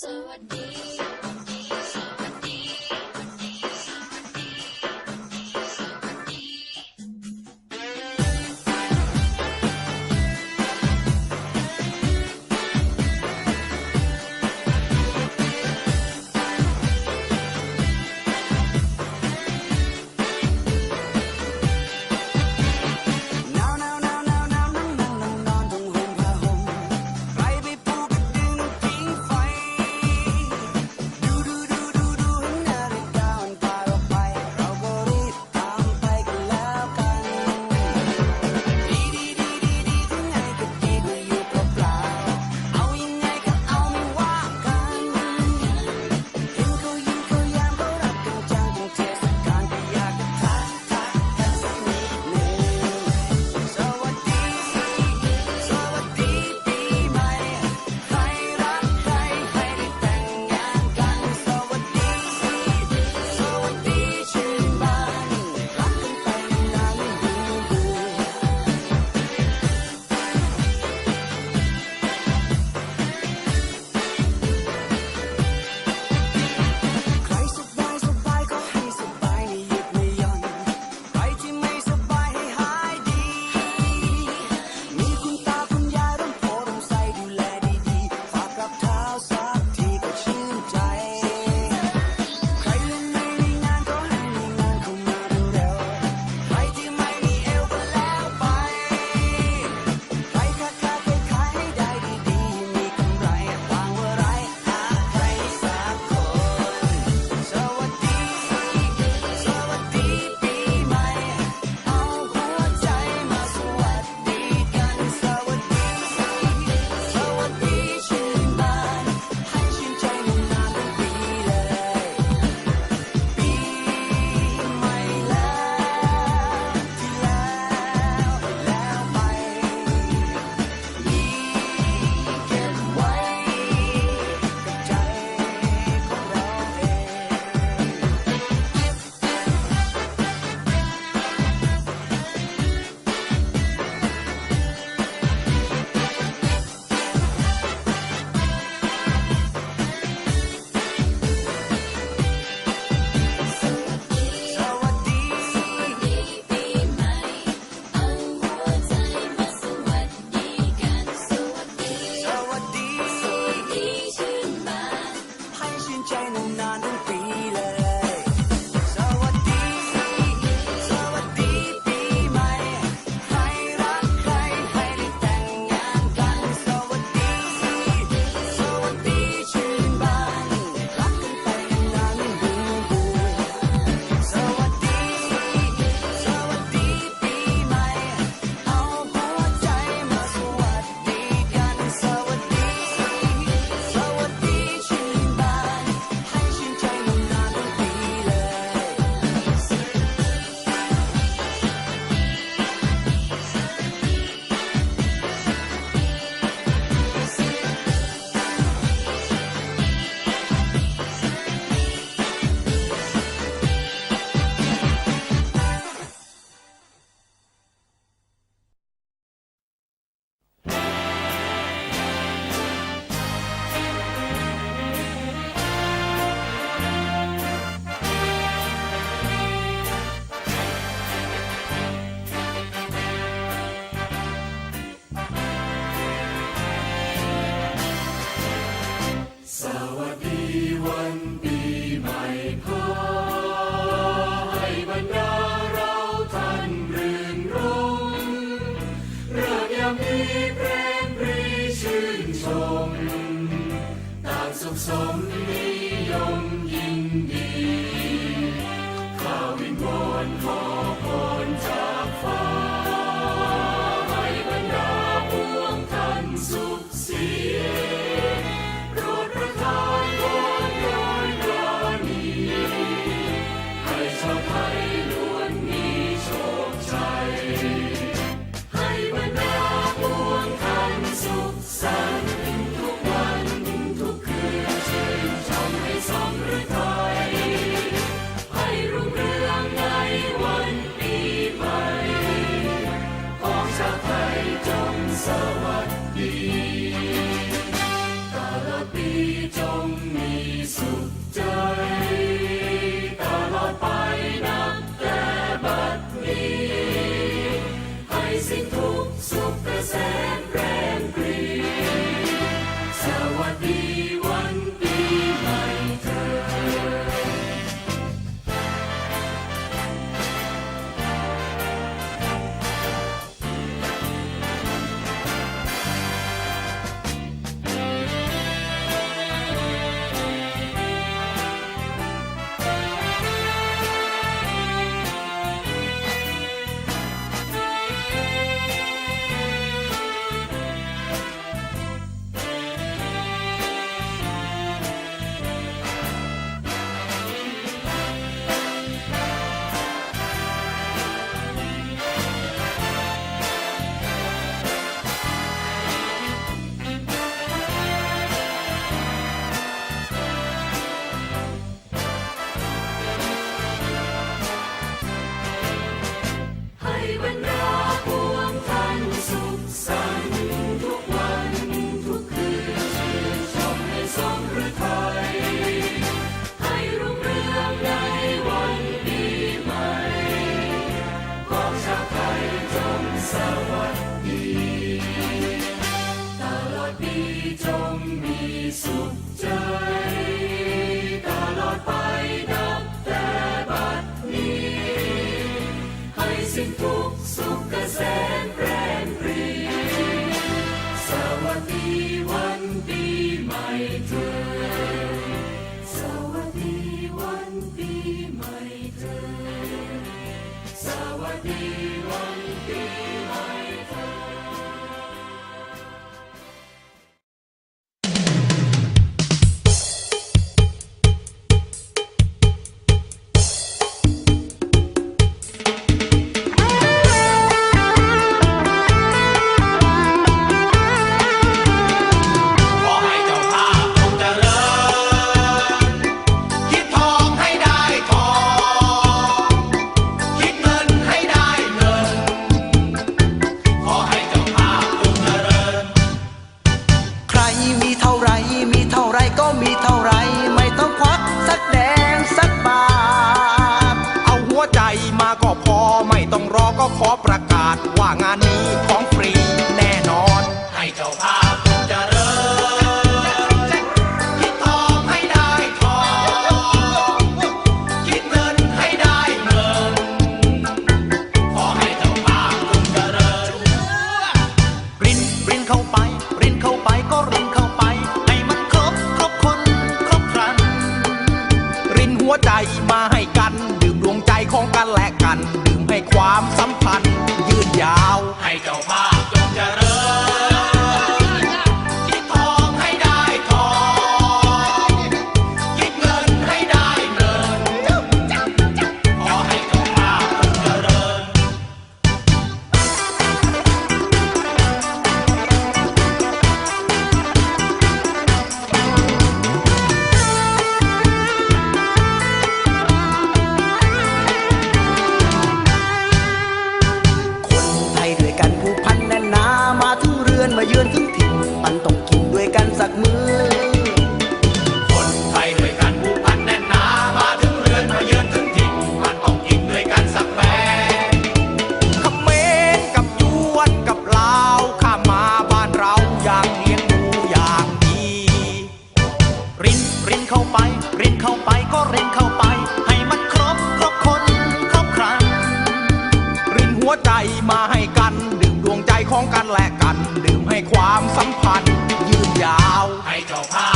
สวัส done. our demon behind. ืมให้ความสัมพันธ์ยืนยาวให้เจ้าภาพ เร่งเข้าไป ให้มันครบครบคนครบครันรินหัวใจมาให้กัน ดื่ดวงใจของกันและกัน ดื่มให้ความสัมพันธ์ยืนยาว ให้เจ้าภาพ